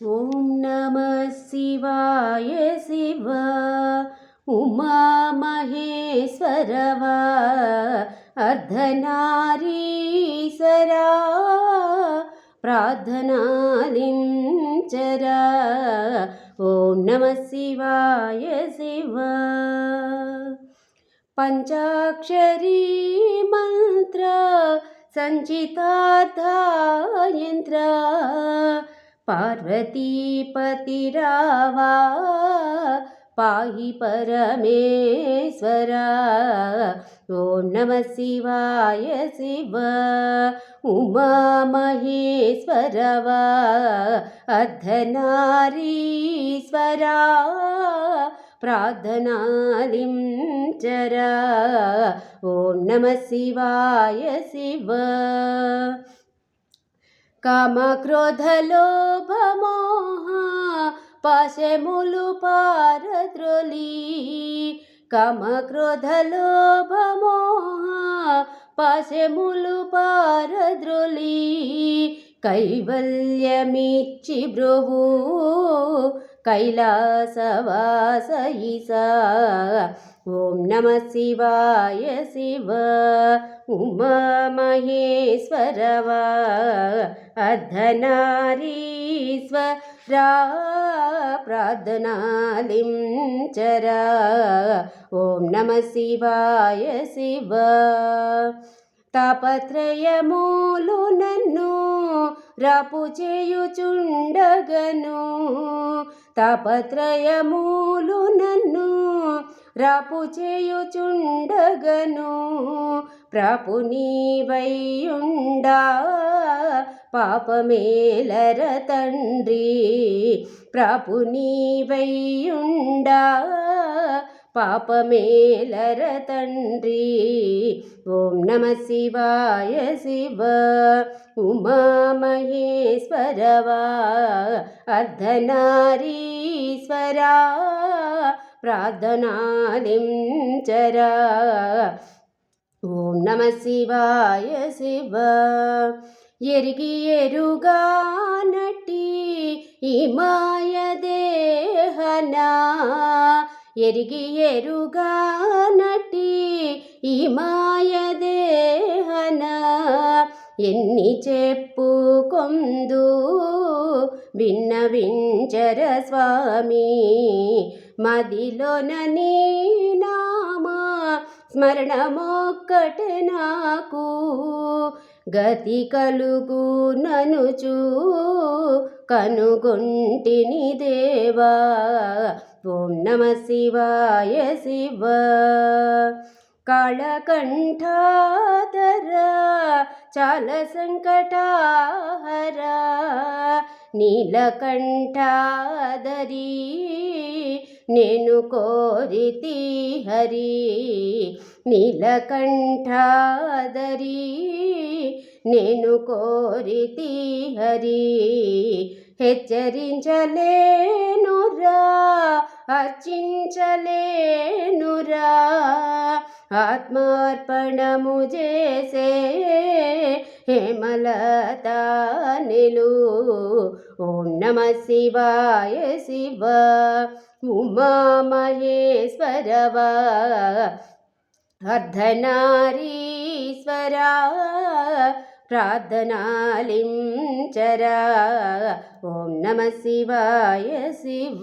ఓం నమ శివాయ శివ ఉమామహేశ్వరవ అర్ధనారీశ్వరా ప్రార్థనాలించరా. ఓం నమ శివాయ శివ. పంచాక్షరీ మంత్ర సంచితార్థ యంత్ర पार्वतीपतिरावा पाहि परमेश्वरा ॐ नमः शिवाय शिव उमामहेश्वरवा अर्धनारीश्वरा प्रार्थनालिञ्चरा ॐ नमः शिवाय शिव కామక్రోధలోభమోహ పాశములు పారద్రోలి. కామక్రోధలోభమోహ పాశములు పారద్రోలి. కైవల్యమిచ్చి బ్రువు కైలాసవాసయిసా ఓం నమ శివాయ శివ. ఉమామహేశ్వరవా అర్ధనారీశ్వరా ప్రార్థనాలించరా ఓం నమ శివాయ శివ. తాపత్రయమూలు నన్ను రాపు చేయుచుండగను. తాపత్రయమూలు నన్ను రాపు చేయుచుండగను ప్రాపు నీవైయుండా పాపమేలర తండ్రి ప్రాపు నీవైయుండా పాపమేలర తండ్రి. ఓం నమ శివాయ శివ ఉమామహేశ్వరవా అర్ధనారీశ్వరా. ప్రార్థనాలించరా ఓం నమ శివాయ శివ. ఎరిగి ఎరుగా నటి ఈ మాయ దేహనా. ఎరిగి ఎరుగా నటి ఈ మాయ దేహనా. ఎన్ని చెప్పుకొందు విన్నవించర స్వామి. మదిలోన నీ నామా స్మరణమొక్కటే నాకు. గతి కలుగు ననుచు కనుగొంటిని దేవా. ఓం నమ శివాయ శివ. కాళకంఠాధర చాల సంకటాహర నీలకంఠాదరి నేను కోరితి హరి నీలకంఠాదరి. నేను కోరితి హరి హెచ్చరించలేనురా అర్చించలేనురా. ఆత్మార్పణము చేసే హేమలత నిలు. ఓం నమ శివాయ శివ. ఉమామహేశ్వరవా అర్ధనారీశ్వరా. ప్రార్థనాలించరా. ఓం నమ శివాయ శివ.